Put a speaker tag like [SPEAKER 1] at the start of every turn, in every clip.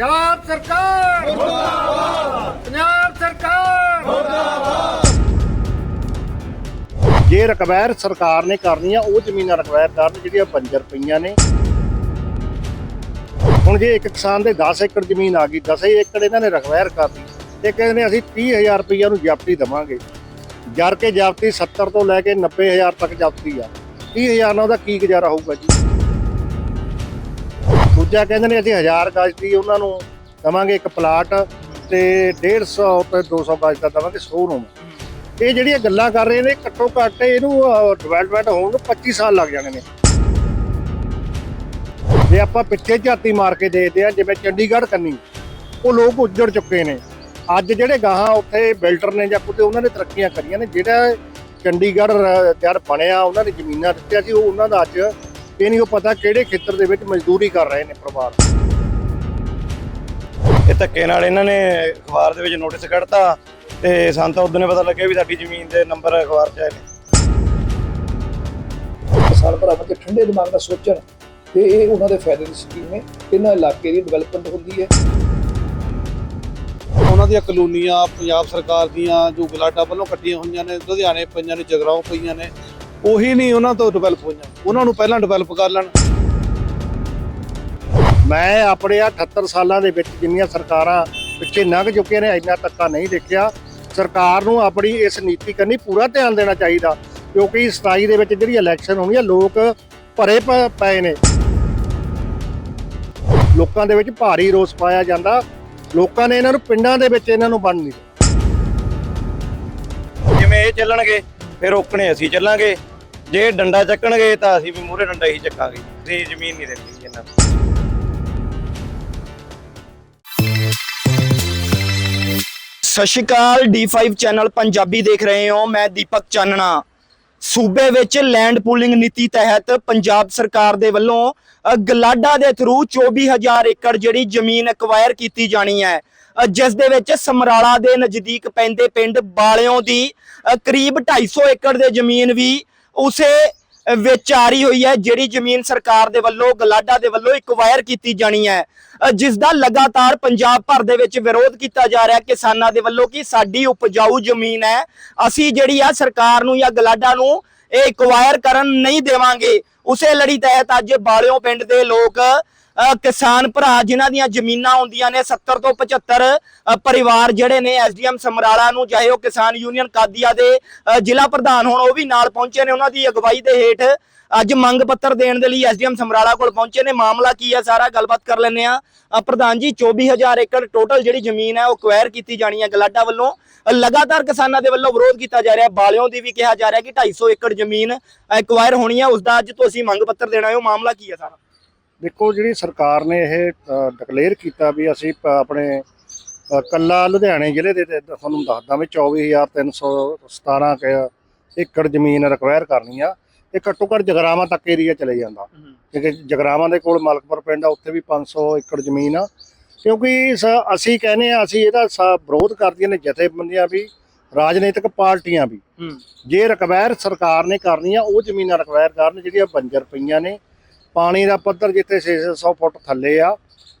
[SPEAKER 1] ਪੰਜਾਬ ਸਰਕਾਰ! ਮੁਰਦਾਬਾਦ ਪੰਜਾਬ ਸਰਕਾਰ!
[SPEAKER 2] ਜੇ ਰਕਬੈਰ ਸਰਕਾਰ ਨੇ ਕਰਨੀ ਆ, ਉਹ ਜ਼ਮੀਨਾਂ ਰਕਬੈਰ ਕਰਨ ਜਿਹੜੀਆਂ ਬੰਜਰ ਪਈਆਂ ਨੇ। ਹੁਣ ਜੇ ਇੱਕ ਕਿਸਾਨ ਦੇ 10 ਏਕੜ ਜ਼ਮੀਨ ਆ ਗਈ 10 ਏਕੜ ਇਹਨਾਂ ਨੇ ਰਕਬੈਰ ਕਰਦੀ ਇਹ ਕਹਿੰਦੇ ਨੇ ਅਸੀਂ 30000 ਰੁਪਈਆ ਨੂੰ ਜਾਪਤੀ ਦਵਾਂਗੇ। ਜਰ ਕੇ ਜ਼ਬਤੀ 70 ਤੋਂ ਲੈ ਕੇ 90000 ਤੱਕ ਜਾਪਤੀ ਆ। 30000 ਨਾਲ ਉਹਦਾ ਕੀ ਗੁਜ਼ਾਰਾ ਹੋਊਗਾ ਜੀ? ਦੂਜਾ ਕਹਿੰਦੇ ਨੇ ਅਸੀਂ 1000 ਗਜ ਦੀ ਉਹਨਾਂ ਨੂੰ ਦਵਾਂਗੇ ਇੱਕ ਪਲਾਟ ਤੇ 150 ਤੇ 200 ਗਜ ਦਾ ਦਵਾਂਗੇ 100 ਨੂੰ ਇਹ ਜਿਹੜੀਆਂ ਗੱਲਾਂ ਕਰ ਰਹੇ ਨੇ, ਘੱਟੋ ਘੱਟ ਇਹਨੂੰ ਡਿਵੈਲਪਮੈਂਟ ਹੋਣ ਨੂੰ 25 ਸਾਲ ਲੱਗ ਜਾਣੇ ਨੇ। ਜੇ ਆਪਾਂ ਪਿੱਛੇ ਝਾਤੀ ਮਾਰ ਕੇ ਦੇਖਦੇ ਆ ਜਿਵੇਂ ਚੰਡੀਗੜ੍ਹ ਕੰਨੀ, ਉਹ ਲੋਕ ਉੱਜੜ ਚੁੱਕੇ ਨੇ। ਅੱਜ ਜਿਹੜੇ ਗਾਹਾਂ ਉੱਥੇ ਬਿਲਡਰ ਨੇ ਜਾਂ ਕੁਤੇ ਉਹਨਾਂ ਨੇ ਤਰੱਕੀਆਂ ਕਰੀਆਂ ਨੇ, ਜਿਹੜਾ ਚੰਡੀਗੜ੍ਹ ਰ- ਬਣਿਆ, ਉਹਨਾਂ ਨੇ ਜ਼ਮੀਨਾਂ ਦਿੱਤੀਆਂ ਸੀ, ਉਹ ਉਹਨਾਂ ਦਾ ਅੱਜ ਇਹ ਨਹੀਂ ਉਹ ਪਤਾ ਕਿਹੜੇ ਖੇਤਰ ਦੇ ਵਿੱਚ ਮਜ਼ਦੂਰੀ ਕਰ ਰਹੇ ਨੇ ਪਰਿਵਾਰ।
[SPEAKER 3] ਇਹ ਧੱਕੇ ਨਾਲ ਇਹਨਾਂ ਨੇ ਅਖਬਾਰ ਦੇ ਵਿੱਚ ਨੋਟਿਸ ਕੱਢਤਾ ਤੇ ਸਾਨੂੰ ਤਾਂ ਉਦੋਂ ਪਤਾ ਲੱਗਿਆ ਵੀ ਸਾਡੀ ਜ਼ਮੀਨ ਦੇ ਨੰਬਰ ਅਖਬਾਰ 'ਚ ਆਏ ਨੇ
[SPEAKER 4] ਕਿਸਾਨ ਭਰਾਵਾਂ ਤੇ ਠੰਡੇ ਦਿਮਾਗ ਨਾਲ ਸੋਚਣ ਤੇ ਇਹ ਉਹਨਾਂ ਦੇ ਫਾਇਦੇ ਦੀ ਸਕੀਮ ਹੈ ਇਹਨਾਂ ਇਲਾਕੇ ਦੀ ਡਿਵੈਲਪਮੈਂਟ ਹੁੰਦੀ ਹੈ।
[SPEAKER 5] ਉਹਨਾਂ ਦੀਆਂ ਕਲੋਨੀਆਂ ਪੰਜਾਬ ਸਰਕਾਰ ਦੀਆਂ ਜੋ ਗਲਾਟਾ ਵੱਲੋਂ ਕੱਟੀਆਂ ਹੋਈਆਂ ਨੇ ਲੁਧਿਆਣੇ ਪਈਆਂ ਨੇ ਜਗਰਾਉਂ ਪਈਆਂ ਨੇ ਉਹੀ ਨਹੀਂ ਉਹਨਾਂ ਤੋਂ ਡਿਵੈਲਪ ਹੋਈਆਂ। ਉਹਨਾਂ ਨੂੰ ਪਹਿਲਾਂ ਡਿਵੈਲਪ ਕਰ ਲੈਣ।
[SPEAKER 2] ਮੈਂ ਆਪਣੇ ਆ 78 ਸਾਲਾਂ ਦੇ ਵਿੱਚ ਜਿੰਨੀਆਂ ਸਰਕਾਰਾਂ ਪਿੱਛੇ ਲੰਘ ਚੁੱਕੀਆਂ ਨੇ ਇੰਨਾ ਧੱਕਾ ਨਹੀਂ ਦੇਖਿਆ। ਸਰਕਾਰ ਨੂੰ ਆਪਣੀ ਇਸ ਨੀਤੀ ਕਰਨੀ ਪੂਰਾ ਧਿਆਨ ਦੇਣਾ ਚਾਹੀਦਾ ਕਿਉਂਕਿ 27 ਦੇ ਵਿੱਚ ਜਿਹੜੀ ਇਲੈਕਸ਼ਨ ਹੋਣੀ ਆ ਲੋਕ ਭਰੇ ਪਏ ਨੇ। ਲੋਕਾਂ ਦੇ ਵਿੱਚ ਭਾਰੀ ਰੋਸ ਪਾਇਆ ਜਾਂਦਾ। ਲੋਕਾਂ ਨੇ ਇਹਨਾਂ ਨੂੰ ਪਿੰਡਾਂ ਦੇ ਵਿੱਚ ਇਹਨਾਂ ਨੂੰ ਬੰਨ ਨਹੀਂ
[SPEAKER 3] ਜਿਵੇਂ ਇਹ ਚੱਲਣਗੇ ਫਿਰ ਰੋਕਣੇ ਅਸੀਂ ਚੱਲਾਂਗੇ। ਜੇ ਡੰਡਾ ਚੱਕਣਗੇ ਤਾਂ ਅਸੀਂ ਵੀ ਮੂਹਰੇ ਡੰਡਾ ਹੀ ਚੱਕਾਂਗੇ। ਅਸੀਂ ਜ਼ਮੀਨ ਨਹੀਂ ਦੇਣੀ ਇਹਨਾਂ ਨੂੰ
[SPEAKER 6] ਸਤਿ ਸ਼੍ਰੀ ਅਕਾਲ D5 ਚੈਨਲ ਪੰਜਾਬੀ ਦੇਖ ਰਹੇ ਹੋ। ਮੈਂ ਦੀਪਕ ਚਾਨਣਾ। ਸੂਬੇ ਵਿੱਚ ਲੈਂਡ ਪੂਲਿੰਗ ਨੀਤੀ ਤਹਿਤ ਪੰਜਾਬ ਸਰਕਾਰ ਦੇ ਵੱਲੋਂ ਅ, ਗਲਾਡਾ ਦੇ ਥਰੂ 24000 ਏਕੜ ਜਿਹੜੀ ਜ਼ਮੀਨ ਅਕਵਾਇਰ ਕੀਤੀ ਜਾਣੀ ਹੈ। ਅ, ਜਿਸ ਦੇ ਵਿੱਚ ਸਮਰਾਲਾ ਦੇ ਨਜ਼ਦੀਕ ਪੈਂਦੇ ਪਿੰਡ ਬਾਲਿਓ ਦੀ ਅ, ਕਰੀਬ 250 ਏਕੜ ਦੇ ਜ਼ਮੀਨ ਵੀ ਉਸੇ ਵਿੱਚ ਆ ਰਹੀ ਹੋਈ ਹੈ ਜਿਹੜੀ ਜ਼ਮੀਨ ਸਰਕਾਰ ਦੇ ਵੱਲੋਂ ਗਲਾਡਾ ਦੇ ਵੱਲੋਂ ਐਕਵਾਇਰ ਕੀਤੀ ਜਾਣੀ ਹੈ। ਅ, ਜਿਸ ਦਾ ਲਗਾਤਾਰ ਪੰਜਾਬ ਭਰ ਦੇ ਵਿੱਚ ਵਿਰੋਧ ਕੀਤਾ ਜਾ ਰਿਹਾ ਕਿਸਾਨਾਂ ਦੇ ਵੱਲੋਂ ਕਿ ਸਾਡੀ ਉਪਜਾਊ ਜ਼ਮੀਨ ਹੈ ਅਸੀਂ ਜਿਹੜੀ ਆ ਸਰਕਾਰ ਨੂੰ ਜਾਂ ਗਲਾਡਾ ਨੂੰ ਇਹ ਐਕਵਾਇਰ ਕਰਨ ਨਹੀਂ ਦੇਵਾਂਗੇ। ਉਸੇ ਲੜੀ ਤਹਿਤ ਅੱਜ ਬਾਲਿਓ ਪਿੰਡ ਦੇ ਲੋਕ ਕਿਸਾਨ ਭਰਾ ਜਿਨ੍ਹਾਂ ਦੀਆਂ ਜ਼ਮੀਨਾਂ ਹੁੰਦੀਆਂ ਨੇ 70 ਤੋਂ 75 ਪਰਿਵਾਰ ਜਿਹੜੇ ਨੇ ਐਸਡੀਐਮ ਸਮਰਾਲਾ ਨੂੰ, ਚਾਹੇ ਉਹ ਕਿਸਾਨ ਯੂਨੀਅਨ ਕਾਦੀਆ ਦੇ ਜ਼ਿਲ੍ਹਾ ਪ੍ਰਧਾਨ ਹੋਣ, ਉਹ ਵੀ ਨਾਲ ਪਹੁੰਚੇ ਨੇ, ਉਹਨਾਂ ਦੀ ਅਗਵਾਈ ਦੇ ਹੇਠ ਅੱਜ ਮੰਗ ਪੱਤਰ ਦੇਣ ਦੇ ਲਈ ਐਸਡੀਐਮ ਸਮਰਾਲਾ ਕੋਲ ਪਹੁੰਚੇ ਨੇ। ਮਾਮਲਾ ਕੀ ਹੈ? ਸਾਰਾ ਗੱਲਬਾਤ ਕਰ ਲੈਂਦੇ ਆ ਪ੍ਰਧਾਨ ਜੀ 24000 ਏਕੜ ਟੋਟਲ ਜਿਹੜੀ ਜ਼ਮੀਨ ਹੈ, ਉਹ ਅਕਵਾਇਰ ਕੀਤੀ ਜਾਣੀ ਹੈ ਗਲਾਡਾ ਵੱਲੋਂ। ਲਗਾਤਾਰ ਕਿਸਾਨਾਂ ਦੇ ਵੱਲੋਂ ਵਿਰੋਧ ਕੀਤਾ ਜਾ ਰਿਹਾ ਬਾਲਿਓ ਦੀ ਵੀ ਕਿਹਾ ਜਾ ਰਿਹਾ ਕਿ 250 ਏਕੜ ਜ਼ਮੀਨ ਐਕਵਾਇਰ ਹੋਣੀ ਹੈ। ਉਸ ਦਾ ਅੱਜ ਤੁਸੀਂ ਮੰਗ ਪੱਤਰ ਦੇਣਾ ਹੈ। ਉਹ ਮਾਮਲਾ ਕੀ ਹੈ ਸਾਰਾ?
[SPEAKER 2] ਦੇਖੋ ਜਿਹੜੀ ਸਰਕਾਰ ਨੇ ਇਹ ਡਿਕਲੇਅਰ ਕੀਤਾ ਵੀ ਅਸੀਂ ਆਪਣੇ ਕੱਲਾ ਲੁਧਿਆਣੇ ਜ਼ਿਲ੍ਹੇ ਦੇ ਤੁਹਾਨੂੰ ਦੱਸਦਾ ਵੀ 24317 ਕ ਏਕੜ ਜ਼ਮੀਨ ਰਿਕਵਾਇਰ ਕਰਨੀ ਆ ਇਹ ਘੱਟੋ ਘੱਟ ਜਗਰਾਵਾਂ ਤੱਕ ਏਰੀਆ ਚਲੇ ਜਾਂਦਾ। ਕਿਉਂਕਿ ਜਗਰਾਵਾਂ ਦੇ ਕੋਲ ਮਲਕਪੁਰ ਪਿੰਡ ਆ ਉੱਥੇ ਵੀ 500 ਏਕੜ ਜ਼ਮੀਨ ਆ। ਕਿਉਂਕਿ ਅਸੀਂ ਕਹਿੰਦੇ ਆ ਅਸੀਂ ਇਹਦਾ ਸ- ਵਿਰੋਧ ਕਰਦੀਆਂ ਨੇ ਜਥੇਬੰਦੀਆਂ ਵੀ ਰਾਜਨੀਤਿਕ ਪਾਰਟੀਆਂ ਵੀ। ਜੇ ਰਿਕਵਾਇਰ ਸਰਕਾਰ ਨੇ ਕਰਨੀ ਆ ਉਹ ਜ਼ਮੀਨਾਂ ਰਿਕਵਾਇਰ ਕਰਨ ਜਿਹੜੀਆਂ ਬੰਜਰ ਪਈਆਂ ਨੇ ਪਾਣੀ ਦਾ ਪੱਧਰ ਜਿੱਥੇ 600 ਫੁੱਟ ਥੱਲੇ ਆ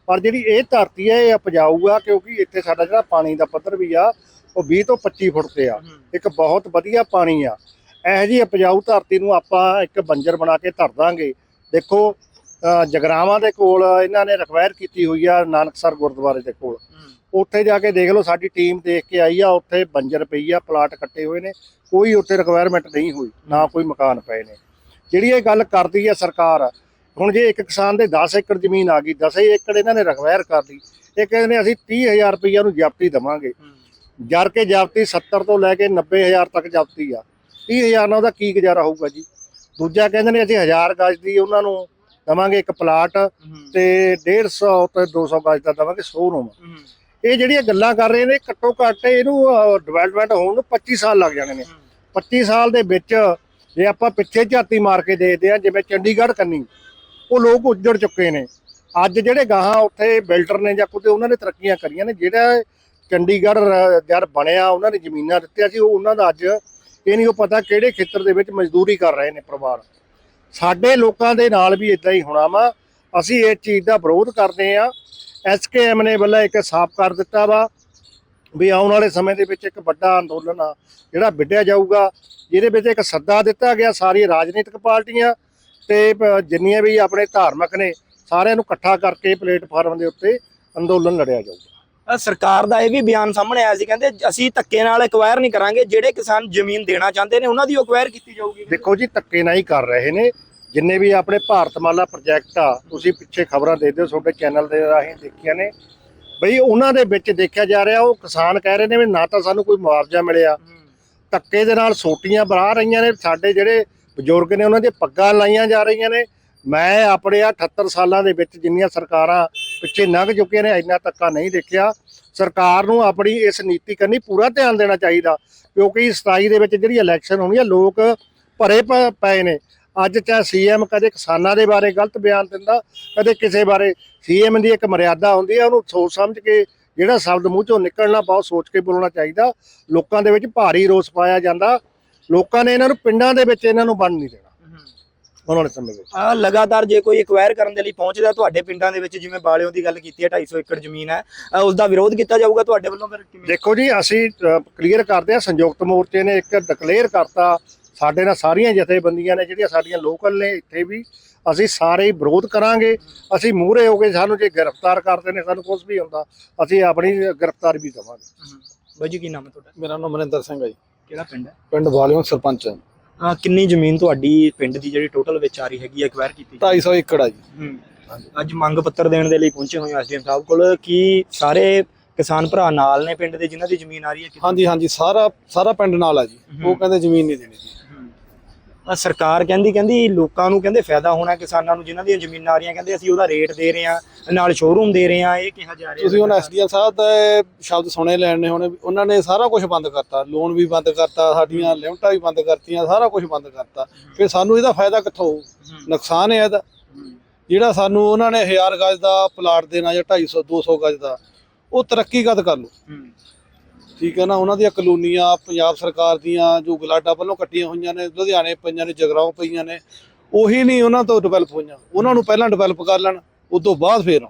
[SPEAKER 2] ਪਰ ਜਿਹੜੀ ਇਹ ਧਰਤੀ ਹੈ ਇਹ ਉਪਜਾਊ ਆ ਕਿਉਂਕਿ ਇੱਥੇ ਸਾਡਾ ਜਿਹੜਾ ਪਾਣੀ ਦਾ ਪੱਧਰ ਵੀ ਆ ਉਹ 20 ਤੋਂ 25 ਫੁੱਟ ਤੇ ਆ। ਇੱਕ ਬਹੁਤ ਵਧੀਆ ਪਾਣੀ ਆ। ਇਹੋ ਜਿਹੀ ਉਪਜਾਊ ਧਰਤੀ ਨੂੰ ਆਪਾਂ ਇੱਕ ਬੰਜਰ ਬਣਾ ਕੇ ਧਰ ਦਾਂਗੇ। ਦੇਖੋ ਜਗਰਾਵਾਂ ਦੇ ਕੋਲ ਇਹਨਾਂ ਨੇ ਰਿਕਵਾਇਰ ਕੀਤੀ ਹੋਈ ਆ ਨਾਨਕਸਰ ਗੁਰਦੁਆਰੇ ਦੇ ਕੋਲ। ਉੱਥੇ ਜਾ ਕੇ ਦੇਖ ਲਓ ਸਾਡੀ ਟੀਮ ਦੇਖ ਕੇ ਆਈ ਆ ਉੱਥੇ ਬੰਜਰ ਪਈ ਆ ਪਲਾਟ ਕੱਟੇ ਹੋਏ ਨੇ। ਕੋਈ ਉੱਥੇ ਰਿਕਵਾਇਰਮੈਂਟ ਨਹੀਂ ਹੋਈ ਨਾ ਕੋਈ ਮਕਾਨ ਪਏ ਨੇ। ਜਿਹੜੀ ਇਹ ਗੱਲ ਕਰਦੀ ਆ ਸਰਕਾਰ ਹੁਣ ਜੇ ਇੱਕ ਕਿਸਾਨ ਦੇ 10 ਏਕੜ ਜ਼ਮੀਨ ਆ ਗਈ 10 ਏਕੜ ਇਹਨਾਂ ਨੇ ਰਿਕਵਾਇਰ ਕਰ ਲਈ ਇਹ ਕਹਿੰਦੇ ਨੇ ਅਸੀਂ 30000 ਰੁਪਈਆ ਨੂੰ ਜ਼ਬਤੀ ਦਵਾਂਗੇ। ਜਰ ਕੇ ਜ਼ਬਤੀ 70 ਤੋਂ ਲੈ ਕੇ 90000 ਤੱਕ ਜ਼ਬਤੀ ਆ। 30000 ਨਾਲ ਉਹਦਾ ਕੀ ਗੁਜ਼ਾਰਾ ਹੋਊਗਾ ਜੀ? ਦੂਜਾ ਕਹਿੰਦੇ ਨੇ ਅਸੀਂ 1000 ਗਜ ਦੀ ਉਹਨਾਂ ਨੂੰ ਦਵਾਂਗੇ ਇੱਕ ਪਲਾਟ ਤੇ 150 ਤੇ 200 ਗਜ ਦਾ ਦਵਾਂਗੇ 100 ਨੂੰ ਇਹ ਜਿਹੜੀਆਂ ਗੱਲਾਂ ਕਰ ਰਹੇ ਨੇ ਘੱਟੋ ਘੱਟ ਇਹਨੂੰ ਡਿਵੈਲਪਮੈਂਟ ਹੋਣ ਨੂੰ 25 ਸਾਲ ਲੱਗ ਜਾਣੇ ਨੇ। 25 ਸਾਲ ਦੇ ਵਿੱਚ ਜੇ ਆਪਾਂ ਪਿੱਛੇ ਝਾਤੀ ਮਾਰ ਕੇ ਦੇਖਦੇ ਆ ਜਿਵੇਂ ਚੰਡੀਗੜ੍ਹ ਕੰਨੀ ਉਹ ਲੋਕ ਉੱਜੜ ਚੁੱਕੇ ਨੇ। ਅੱਜ ਜਿਹੜੇ ਗਾਹਾਂ ਉੱਥੇ ਬਿਲਡਰ ਨੇ ਜਾਂ ਕੁਤੇ ਉਹਨਾਂ ਨੇ ਤਰੱਕੀਆਂ ਕਰੀਆਂ ਨੇ, ਜਿਹੜਾ ਚੰਡੀਗੜ੍ਹ ਰ- ਜਦ ਬਣਿਆ, ਉਹਨਾਂ ਨੇ ਜ਼ਮੀਨਾਂ ਦਿੱਤੀਆਂ ਸੀ, ਉਹ ਉਹਨਾਂ ਦਾ ਅੱਜ ਇਹ ਨਹੀਂ ਉਹ ਪਤਾ ਕਿਹੜੇ ਖੇਤਰ ਦੇ ਵਿੱਚ ਮਜ਼ਦੂਰੀ ਕਰ ਰਹੇ ਨੇ ਪਰਿਵਾਰ। ਸਾਡੇ ਲੋਕਾਂ ਦੇ ਨਾਲ ਵੀ ਇਦਾਂ ਹੀ ਹੋਣਾ ਵਾ। ਅਸੀਂ ਇਸ ਚੀਜ਼ ਦਾ ਵਿਰੋਧ ਕਰਦੇ ਆ ਐਸਕੇਐਮ ਨੇ ਵੱਲੋਂ ਇੱਕ ਸਾਫ਼ ਕਰ ਦਿੱਤਾ ਵਾ ਵੀ ਆਉਣ ਵਾਲੇ ਸਮੇਂ ਦੇ ਵਿੱਚ ਇੱਕ ਵੱਡਾ ਅੰਦੋਲਨ ਆ ਜਿਹੜਾ ਵਿੱਢਿਆ ਜਾਊਗਾ। ਜਿਹਦੇ ਵਿੱਚ ਇੱਕ ਸੱਦਾ ਦਿੱਤਾ ਗਿਆ ਸਾਰੀ ਰਾਜਨੀਤਿਕ ਪਾਰਟੀਆਂ ਤੇ ਜਿੰਨੀਆਂ ਵੀ ਆਪਣੇ ਧਾਰਮਿਕ ਨੇ ਸਾਰਿਆਂ ਨੂੰ ਇਕੱਠਾ ਕਰਕੇ ਪਲੇਟਫਾਰਮ ਦੇ ਉੱਤੇ ਅੰਦੋਲਨ ਲੜਿਆ ਜਾਊਗਾ।
[SPEAKER 6] ਸਰਕਾਰ ਦਾ ਇਹ ਵੀ ਬਿਆਨ ਸਾਹਮਣੇ ਆਇਆ ਸੀ ਕਹਿੰਦੇ ਅਸੀਂ ਧੱਕੇ ਨਾਲ ਐਕਵਾਇਰ ਨਹੀਂ ਕਰਾਂਗੇ ਜਿਹੜੇ ਕਿਸਾਨ ਜ਼ਮੀਨ ਦੇਣਾ ਚਾਹੁੰਦੇ ਨੇ ਉਹਨਾਂ ਦੀ ਐਕਵਾਇਰ ਕੀਤੀ ਜਾਊਗੀ।
[SPEAKER 2] ਦੇਖੋ ਜੀ ਧੱਕੇ ਨਾਲ ਹੀ ਕਰ ਰਹੇ ਨੇ। ਜਿੰਨੇ ਵੀ ਆਪਣੇ ਭਾਰਤਮਾਲਾ ਪ੍ਰੋਜੈਕਟ ਆ ਤੁਸੀਂ ਪਿੱਛੇ ਖਬਰਾਂ ਦੇਖਦੇ ਹੋ ਤੁਹਾਡੇ ਚੈਨਲ ਦੇ ਰਾਹੀਂ ਦੇਖੀਆਂ ਨੇ। ਬਈ ਉਹਨਾਂ ਦੇ ਵਿੱਚ ਦੇਖਿਆ ਜਾ ਰਿਹਾ ਉਹ ਕਿਸਾਨ ਕਹਿ ਰਹੇ ਨੇ ਵੀ ਨਾ ਤਾਂ ਸਾਨੂੰ ਕੋਈ ਮੁਆਵਜ਼ਾ ਮਿਲਿਆ। ਧੱਕੇ ਦੇ ਨਾਲ ਸੋਟੀਆਂ ਬਰਾ ਰਹੀਆਂ ਨੇ ਸਾਡੇ ਜਿਹੜੇ ਬਜ਼ੁਰਗ ਨੇ ਉਹਨਾਂ ਦੀਆਂ ਪੱਗਾਂ ਲਾਈਆਂ ਜਾ ਰਹੀਆਂ ਨੇ। ਮੈਂ ਆਪਣੇ ਆ 78 ਸਾਲਾਂ ਦੇ ਵਿੱਚ ਜਿੰਨੀਆਂ ਸਰਕਾਰਾਂ ਪਿੱਛੇ ਲੰਘ ਚੁੱਕੀਆਂ ਨੇ, ਇੰਨਾ ਧੱਕਾ ਨਹੀਂ ਦੇਖਿਆ। ਸਰਕਾਰ ਨੂੰ ਆਪਣੀ ਇਸ ਨੀਤੀ ਕਰਨੀ ਪੂਰਾ ਧਿਆਨ ਦੇਣਾ ਚਾਹੀਦਾ, ਕਿਉਂਕਿ 27 ਦੇ ਵਿੱਚ ਜਿਹੜੀ ਇਲੈਕਸ਼ਨ ਹੋਣੀ ਹੈ ਲੋਕ ਭਰੇ ਪਏ ਨੇ। ਅੱਜ ਚਾਹੇ ਸੀਐਮ ਕਦੇ ਕਿਸਾਨਾਂ ਦੇ ਬਾਰੇ ਗਲਤ ਬਿਆਨ ਦਿੰਦਾ, ਕਦੇ ਕਿਸੇ ਬਾਰੇ। ਸੀਐਮ ਦੀ ਇੱਕ ਮਰਿਆਦਾ ਹੁੰਦੀ ਹੈ ਉਹਨੂੰ ਸੋਚ ਸਮਝ ਕੇ ਜਿਹੜਾ ਸ਼ਬਦ ਮੂੰਹ ਚੋਂ ਨਿਕਲਣਾ, ਬਹੁਤ ਸੋਚ ਕੇ ਬੋਲਣਾ ਚਾਹੀਦਾ। ਲੋਕਾਂ ਦੇ ਵਿੱਚ ਭਾਰੀ ਰੋਸ ਪਾਇਆ ਜਾਂਦਾ। ਲੋਕਾਂ ਨੇ ਇਹਨਾਂ ਨੂੰ ਪਿੰਡਾਂ ਦੇ ਵਿੱਚ ਇਹਨਾਂ ਨੂੰ ਬੰਨ ਨਹੀਂ ਦੇਣਾ। ਆਉਣ ਵਾਲੇ ਸਮੇਂ ਵਿੱਚ।
[SPEAKER 6] ਅ, ਲਗਾਤਾਰ ਜੇ ਕੋਈ ਐਕਵਾਇਰ ਕਰਨ ਦੇ ਲਈ ਪਹੁੰਚਦਾ ਤੁਹਾਡੇ ਪਿੰਡਾਂ ਦੇ ਵਿੱਚ ਜਿਵੇਂ ਬਾਲਿਓ ਦੀ ਗੱਲ ਕੀਤੀ ਹੈ 250 ਏਕੜ ਜ਼ਮੀਨ ਹੈ ਉਸ ਦਾ ਵਿਰੋਧ ਕੀਤਾ ਜਾਊਗਾ ਤੁਹਾਡੇ ਵੱਲੋਂ ਫਿਰ ਕਿਵੇਂ?
[SPEAKER 2] ਦੇਖੋ ਜੀ ਅਸੀਂ ਕਲੀਅਰ ਕਰਦੇ ਹਾਂ ਸੰਯੁਕਤ ਮੋਰਚੇ ਨੇ ਇੱਕ ਡਿਕਲੇਅਰ ਕਰਤਾ ਸਾਡੇ ਨਾਲ ਸਾਰੀਆਂ ਜਥੇਬੰਦੀਆਂ ਨੇ ਜਿਹੜੀਆਂ ਸਾਡੀਆਂ ਲੋਕਲ ਨੇ ਇੱਥੇ ਵੀ ਅਸੀਂ ਸਾਰੇ ਹੀ ਵਿਰੋਧ ਕਰਾਂਗੇ। ਅਸੀਂ ਮੂਹਰੇ ਹੋ ਕੇ ਸਾਨੂੰ ਜੇ ਗ੍ਰਿਫਤਾਰ ਕਰਦੇ ਨੇ ਸਾਨੂੰ ਕੁਝ ਵੀ ਹੁੰਦਾ ਅਸੀਂ ਆਪਣੀ ਗ੍ਰਿਫਤਾਰ ਵੀ ਦੇਵਾਂਗੇ।
[SPEAKER 6] ਬਾਈ ਜੀ ਕੀ ਨਾਮ ਹੈ ਤੁਹਾਡਾ?
[SPEAKER 5] ਮੇਰਾ ਨਾਮ ਮਨਿੰਦਰ ਸਿੰਘ ਹੈ ਜੀ।
[SPEAKER 6] ਕਿਹੜਾ ਪਿੰਡ ਹੈ?
[SPEAKER 5] ਪਿੰਡ ਵਾਲਿਓ ਸਰਪੰਚ ਹੈ।
[SPEAKER 6] ਅ, ਕਿੰਨੀ ਜ਼ਮੀਨ ਤੁਹਾਡੀ ਪਿੰਡ ਦੀ ਜਿਹੜੀ ਟੋਟਲ ਵਿੱਚ ਆ ਰਹੀ ਹੈਗੀ ਐਕਵਾਇਰ ਕੀਤੀ
[SPEAKER 5] 250 ਏਕੜ ਆ ਜੀ।
[SPEAKER 6] ਹੂੰ। ਅੱਜ ਮੰਗ ਪੱਤਰ ਦੇਣ ਦੇ ਲਈ ਪਹੁੰਚੇ ਹੋਏ ਐਸਡੀਐਮ ਸਾਹਿਬ ਕੋਲ ਕੀ ਸਾਰੇ ਕਿਸਾਨ ਭਰਾ ਨਾਲ ਨੇ ਪਿੰਡ ਦੇ ਜਿਨ੍ਹਾਂ ਦੀ ਜ਼ਮੀਨ ਆ ਰਹੀ ਹੈ
[SPEAKER 5] ਹਾਂਜੀ ਹਾਂਜੀ ਸਾਰਾ ਸਾਰਾ ਪਿੰਡ ਨਾਲ ਆ ਜੀ। ਉਹ ਕਹਿੰਦੇ ਜ਼ਮੀਨ ਨਹੀਂ ਦੇਣੀ ਜੀ।
[SPEAKER 6] ਸਰਕਾਰ ਕਹਿੰਦੀ ਕਹਿੰਦੀ ਲੋਕਾਂ ਨੂੰ ਕਹਿੰਦੇ ਫਾਇਦਾ ਹੋਣਾ ਕਿਸਾਨਾਂ ਨੂੰ ਜਿਨ੍ਹਾਂ ਦੀਆਂ ਜ਼ਮੀਨਾਂ ਆ ਰਹੀਆਂ ਕਹਿੰਦੇ ਅਸੀਂ ਉਹਦਾ ਰੇਟ ਦੇ ਰਹੇ ਹਾਂ ਨਾਲ ਸ਼ੋਰੂਮ ਦੇ ਰਹੇ ਹਾਂ ਇਹ ਕਿਹਾ ਜਾ ਰਿਹਾ
[SPEAKER 5] ਤੁਸੀਂ ਹੁਣ ਐਸਡੀਐਮ ਸਾਹਿਬ ਦਾ ਸ਼ਬਦ ਸੁਣੇ ਲੈਣ ਹੁਣ ਉਹਨਾਂ ਨੇ ਸਾਰਾ ਕੁਝ ਬੰਦ ਕਰਤਾ ਲੋਨ ਵੀ ਬੰਦ ਕਰਤਾ ਸਾਡੀਆਂ ਲਿਮਟਾਂ ਵੀ ਬੰਦ ਕਰਤੀਆਂ ਸਾਰਾ ਕੁਝ ਬੰਦ ਕਰਤਾ। ਫਿਰ ਸਾਨੂੰ ਇਹਦਾ ਫਾਇਦਾ ਕਿੱਥੋਂ ਹੋਊ? ਨੁਕਸਾਨ ਹੈ ਇਹਦਾ। ਜਿਹੜਾ ਸਾਨੂੰ ਉਹਨਾਂ ਨੇ 1000 ਗਜ ਦਾ ਪਲਾਟ ਦੇਣਾ ਜਾਂ 250 200 ਗਜ ਦਾ ਉਹ ਤਰੱਕੀ ਕਦ ਕਰ
[SPEAKER 6] ਹੂੰ।
[SPEAKER 5] ਠੀਕ ਹੈ ਨਾ ਉਹਨਾਂ ਦੀਆਂ ਕਲੋਨੀਆਂ ਪੰਜਾਬ ਸਰਕਾਰ ਦੀਆਂ ਜੋ ਗਲਾਡਾ ਵੱਲੋਂ ਕੱਟੀਆਂ ਹੋਈਆਂ ਨੇ ਲੁਧਿਆਣੇ ਪਈਆਂ ਨੇ ਜਗਰਾਉਂ ਪਈਆਂ ਨੇ ਉਹੀ ਨਹੀਂ ਉਹਨਾਂ ਤੋਂ ਡਿਵੈਲਪ ਹੋਈਆਂ। ਉਹਨਾਂ ਨੂੰ ਪਹਿਲਾਂ ਡਿਵੈਲਪ ਕਰ ਲੈਣ ਉਸ ਤੋਂ ਬਾਅਦ ਫੇਰ